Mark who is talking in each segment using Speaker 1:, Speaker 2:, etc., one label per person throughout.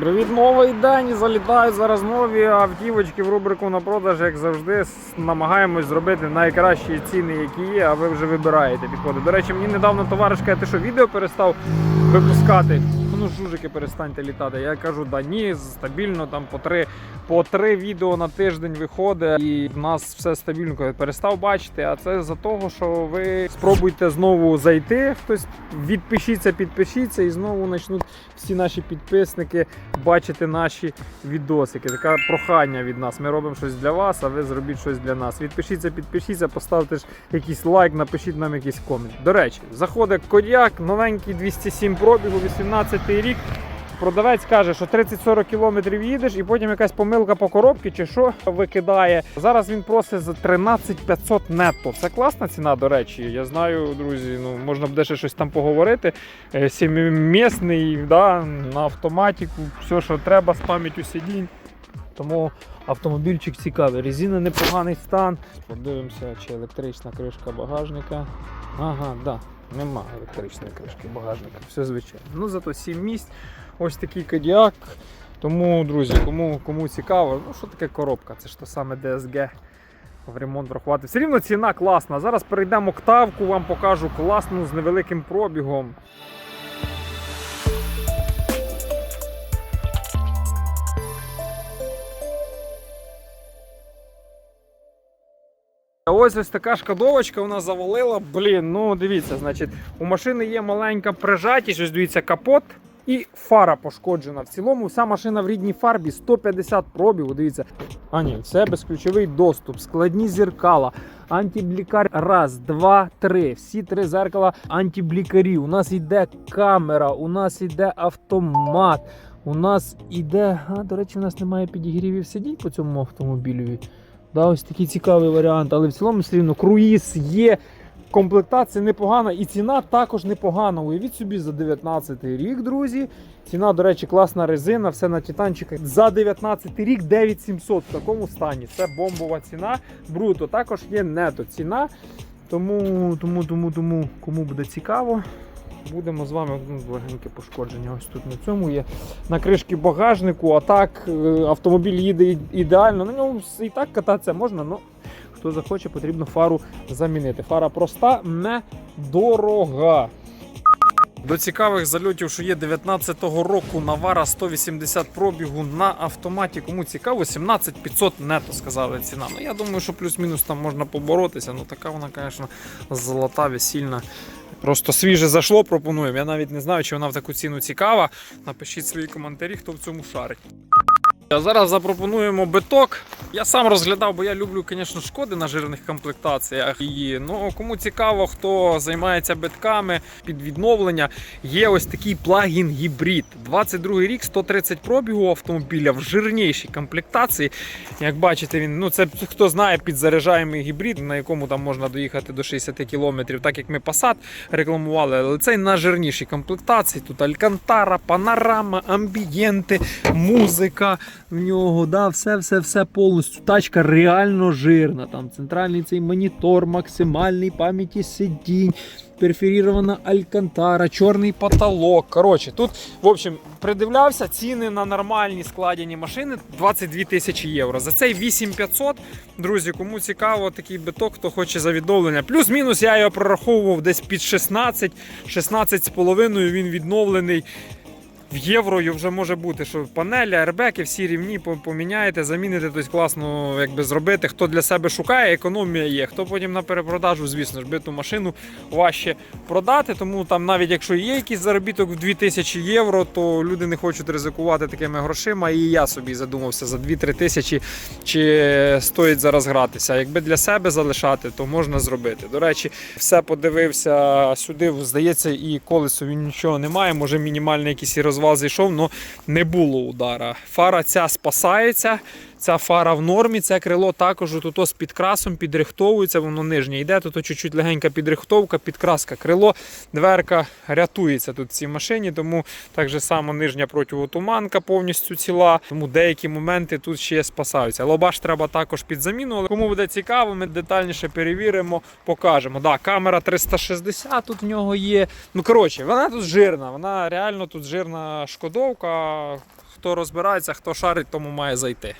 Speaker 1: Привіт, новий день! Залітають зараз нові автівочки в рубрику на продаж, як завжди, намагаємось зробити найкращі ціни, які є, а ви вже вибираєте підходи. До речі, мені недавно товаришка, я ти що відео перестав випускати. Ну, жужики перестаньте літати. Я кажу, да ні, стабільно там по три, по три відео на тиждень виходить, і в нас все стабільно. Кажу, Перестав бачити, а це за того, що ви спробуйте знову зайти. Хтось відпишіться, підпишіться, і знову почнуть всі наші підписники бачити наші відосики. Таке прохання від нас. Ми робимо щось для вас, а ви зробіть щось для нас. Відпишіться, підпишіться, поставте ж якийсь лайк, напишіть нам якийсь комент. До речі, заходить Кодіак, новенький 207 пробігу, 18 рік. Продавець каже, що 30-40 кілометрів їдеш, і потім якась помилка по коробці чи що викидає. Зараз він просить за 13 500 нетто. Це класна ціна, до речі. Я знаю, друзі. Ну можна буде ще щось там поговорити. Е, Сімимісний, да, на автоматику, все, що треба з пам'яттю сидінь. Тому автомобільчик цікавий. Резина непоганий стан. Подивимося, чи електрична кришка багажника. Ага, да. Нема електричної кришки багажника, все звичайно. Ну зато 7 місць. Ось такий кадіак. Тому, друзі, кому, кому цікаво, ну що таке коробка? Це ж то саме DSG в ремонт врахувати. Все рівно ціна класна. Зараз перейдемо октавку, вам покажу класну з невеликим пробігом. Ось ось така шкадовочка вона завалила. Блін, ну дивіться, значить, у машини є маленька прижатість, ось дивіться, капот і фара пошкоджена. В цілому вся машина в рідній фарбі 150 пробігу. Дивіться. А ні, це безключовий доступ, складні зеркала, антиблікар. Раз, два, три. Всі три зеркала антиблікарі. У нас йде камера, у нас йде автомат. У нас іде. А, до речі, у нас немає підігрівів сидінь по цьому автомобілю. Да, ось такий цікавий варіант, але в цілому все рівно круїз є. Комплектація непогана і ціна також непогана. Уявіть собі за 19 рік, друзі. Ціна, до речі, класна резина, все на титанчиках. За 19 рік 9700 в такому стані. Це бомбова ціна. Бруто також є нето ціна. Тому, тому, тому, тому, кому буде цікаво, будемо з вами ну, легеньке пошкодження. Ось тут на цьому є. На кришки багажнику, а так е, автомобіль їде ідеально. На ньому і так кататися можна, але хто захоче, потрібно фару замінити. Фара проста, не дорога. До цікавих зальотів, що є 19-го року Навара 180 пробігу на автоматі. Кому цікаво, 17 500 нето сказали ціна. Ну я думаю, що плюс-мінус там можна поборотися. Ну така вона, звісно, золота, весільна. Просто свіже зайшло, пропонуємо. Я навіть не знаю, чи вона в таку ціну цікава. Напишіть свої коментарі, хто в цьому шарить. А зараз запропонуємо биток. Я сам розглядав, бо я люблю, звісно, шкоди на жирних комплектаціях її. Ну кому цікаво, хто займається битками під відновлення, є ось такий плагін гібрид. 22 рік, 130 пробігу автомобіля в жирнішій комплектації. Як бачите, він ну це хто знає підзаряджаємий гібрид, на якому там можна доїхати до 60 км, так як ми Passat рекламували, але цей на жирнішій комплектації. Тут алькантара, панорама, амбієнти, музика в нього, да, все, все, все повністю. Тачка реально жирна. Там центральний цей монітор, максимальний пам'яті сидінь. Перфорірована алькантара, чорний потолок. Коротше, тут, в общем, придивлявся ціни на нормальні складені машини 22 тисячі євро. За цей 8500, друзі, кому цікаво, такий биток, хто хоче за відновлення. Плюс-мінус я його прораховував десь під 16, 16 з половиною він відновлений. В євро вже може бути, що панелі, аербеки, всі рівні поміняєте, заміните, тобто класно якби зробити. Хто для себе шукає, економія є. Хто потім на перепродажу, звісно ж, биту машину важче продати. Тому там, навіть якщо є якийсь заробіток в 2000 євро, то люди не хочуть ризикувати такими грошима. І я собі задумався за 2-3 тисячі, чи стоїть зараз гратися. Якби для себе залишати, то можна зробити. До речі, все подивився сюди. Здається, і колесо він нічого немає. Може мінімальний якийсь і розвал зійшов, але не було удара. Фара ця спасається. Ця фара в нормі, це крило також тут з підкрасом підрихтовується, воно нижнє йде, тут чуть-чуть легенька підрихтовка, підкраска. Крило, дверка рятується тут в цій машині, тому так же само нижня противотуманка повністю ціла. Тому деякі моменти тут ще спасаються. Лобаш треба також під заміну, але кому буде цікаво, ми детальніше перевіримо, покажемо. Да, камера 360 тут в нього є. Ну коротше, вона тут жирна, вона реально тут жирна шкодовка. Хто розбирається, хто шарить, тому має зайти.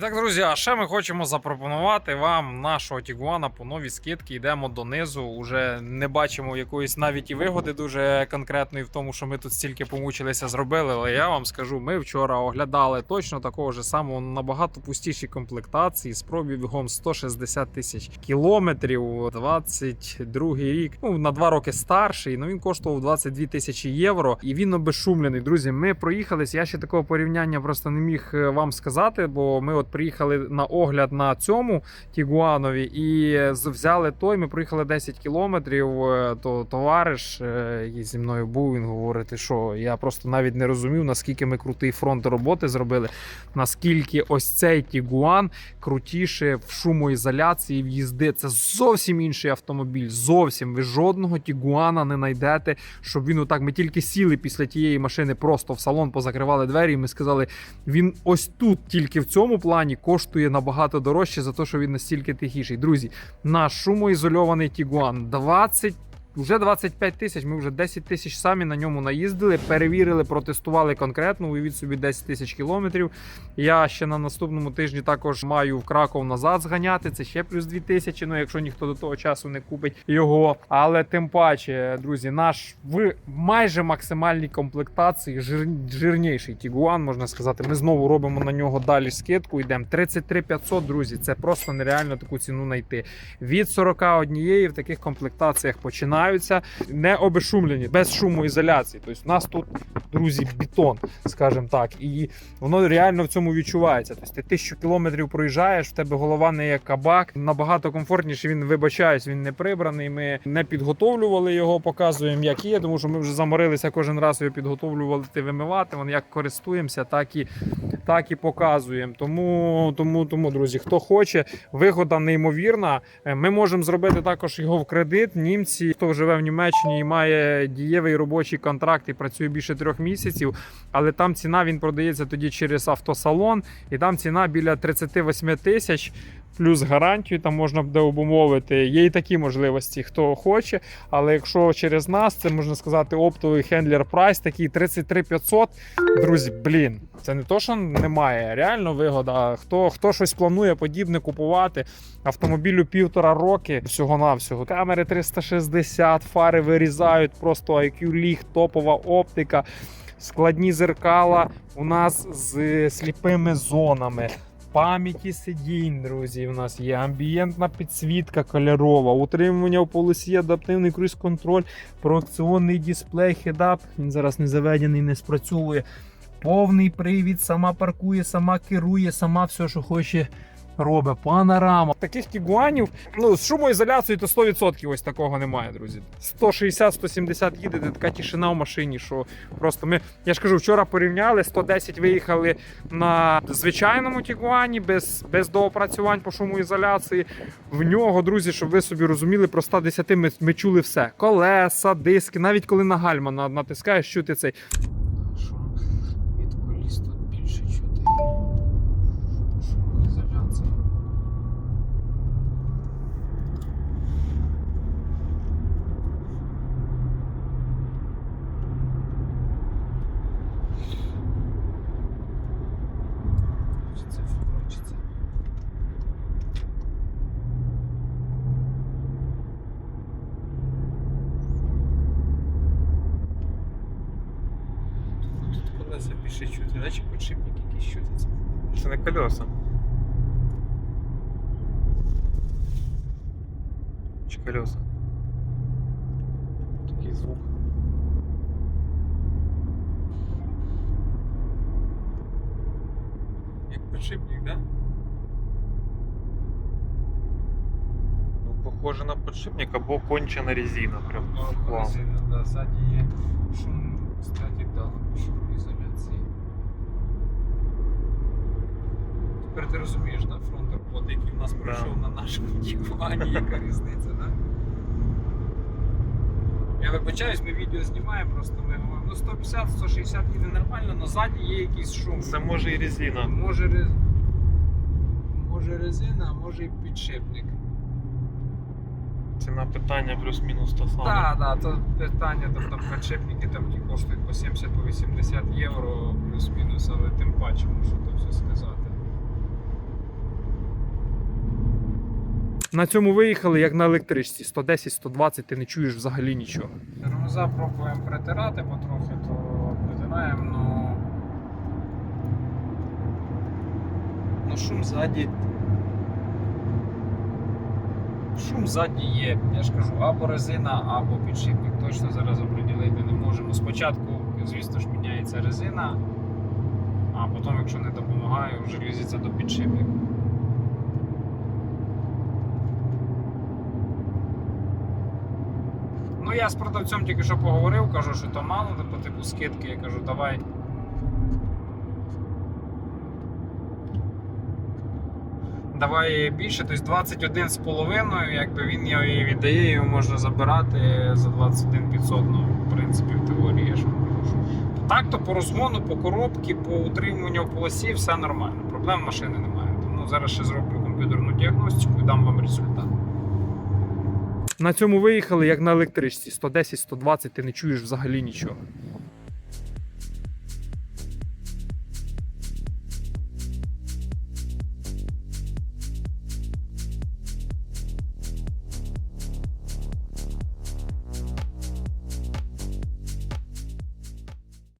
Speaker 1: Так, друзі, а ще ми хочемо запропонувати вам нашого Тігуана по новій скидки. Йдемо донизу. Уже не бачимо якоїсь навіть і вигоди дуже конкретної в тому, що ми тут стільки помучилися зробили. Але я вам скажу, ми вчора оглядали точно такого ж самого набагато пустіші комплектації з пробігом 160 тисяч кілометрів. 22 рік. Ну на два роки старший. Ну він коштував 22 тисячі євро. І він обезшумлений. Друзі, ми проїхались. Я ще такого порівняння просто не міг е, вам сказати, бо ми от приїхали на огляд на цьому Тігуанові і взяли той. Ми проїхали 10 кілометрів. е, То товариш, е, який зі мною був, він говорить, що я просто навіть не розумів, наскільки ми крутий фронт роботи зробили, наскільки ось цей Тігуан крутіше в шумоізоляції в їзди. Це зовсім інший автомобіль. Зовсім ви жодного Тігуана не знайдете, щоб він отак. Ми тільки сіли після тієї машини просто в салон, позакривали двері, і ми сказали, він ось тут, тільки в цьому плані, коштує набагато дорожче за те, що він настільки тихіший. Друзі, наш шумоізольований Тігуан 20. Вже 25 тисяч, ми вже 10 тисяч самі на ньому наїздили, перевірили, протестували конкретно. Уявіть собі 10 тисяч кілометрів. Я ще на наступному тижні також маю в Краков назад зганяти. Це ще плюс 2 тисячі. Ну якщо ніхто до того часу не купить його. Але тим паче, друзі, наш в майже максимальній комплектації жир, жирніший Тігуан, можна сказати. Ми знову робимо на нього далі скидку. Йдемо 33 500, друзі. Це просто нереально таку ціну знайти. Від 41 в таких комплектаціях починаються не обешумлені, без шумоізоляції. Тобто, у нас тут, друзі, бетон, скажімо так, і воно реально в цьому відчувається. Тобто, ти тисячу кілометрів проїжджаєш, в тебе голова не як кабак. Набагато комфортніше. Він вибачаюсь, він не прибраний. Ми не підготовлювали його, показуємо, як є, тому що ми вже заморилися кожен раз його підготовлювати, вимивати. Вон як користуємося, так і так і показуємо. Тому, тому, тому, друзі, хто хоче, вигода неймовірна. Е, Ми можемо зробити також його в кредит. Німці, хто живе в Німеччині і має дієвий робочий контракт і працює більше трьох місяців, але там ціна він продається тоді через автосалон, і там ціна біля 38 тисяч. Плюс гарантію там можна буде обумовити. Є і такі можливості, хто хоче. Але якщо через нас, це можна сказати, оптовий хендлер прайс, такий 33 500. Друзі, блін, це не то, що немає. Реально вигода. Хто, хто щось планує подібне купувати, автомобілю півтора роки всього-навсього. Камери 360, фари вирізають, просто IQ ліг, топова оптика, складні зеркала у нас з сліпими зонами. Пам'яті сидінь, друзі, у нас є амбієнтна підсвітка кольорова, утримування в полосі, адаптивний круїз-контроль, проакціонний дисплей, хедап. Він зараз не заведений, не спрацьовує. Повний привід, сама паркує, сама керує, сама все, що хоче. Робить панорама. Таких тігуанів, ну з шумоізоляцією, то 100% ось такого немає, друзі. 160-170 їдете, така тишина в машині, що просто ми. Я ж кажу, вчора порівняли, 110 виїхали на звичайному тігуані без, без доопрацювань по шумоізоляції. В нього, друзі, щоб ви собі розуміли, про 110 ми, ми чули все: колеса, диски, навіть коли на гальма на- натискаєш, чути цей.
Speaker 2: колеса більше чути, наче подшипник якийсь чутиться.
Speaker 1: Це не колеса. Чи колеса? Такий звук.
Speaker 2: Як подшипник, да?
Speaker 1: Ну, похоже на подшипник або кончена резина. Прям
Speaker 2: Ну,
Speaker 1: хлам.
Speaker 2: сильно, да, ззаді є шум, кстати, да, шумоізоляції. Тепер ти розумієш, да, фронт роботи, який в нас пройшов на нашому Тігуані, яка різниця, да? Я вибачаюсь, ми відео знімаємо, просто ми говоримо, ну 150-160 їде нормально, але ззаді є якийсь шум.
Speaker 1: Це може і резина.
Speaker 2: Може, рез... може резина, а може і підшипник.
Speaker 3: Ціна питання плюс-мінус та сама.
Speaker 1: Так, так, то питання, там, там підшипники там ті коштують по 70-80 євро плюс-мінус, але тим паче можу то все сказати.
Speaker 4: На цьому виїхали як на електричці. 110-120, ти не чуєш взагалі нічого.
Speaker 1: Тормоза пробуємо притирати потрохи, то притираємо, ну. Ну шум ззаді. Шум ззаді є, я ж кажу, або резина, або підшипник. Точно зараз оприділити не можемо. Спочатку, звісно ж, міняється резина, а потім, якщо не допомагає, вже лізеться до підшипника. Ну я з продавцем тільки що поговорив, кажу, що то мало, по типу скидки. Я кажу, давай. Давай більше, тобто 21 з половиною, якби він її віддає, його можна забирати за 21 500, ну, в принципі, в теорії, я ж кажу. Так, то по розгону, по коробці, по утримуванню в полосі все нормально. Проблем машини немає. Тому зараз ще зроблю комп'ютерну діагностику і дам вам результат.
Speaker 4: На цьому виїхали як на електричці. 110-120, ти не чуєш взагалі нічого.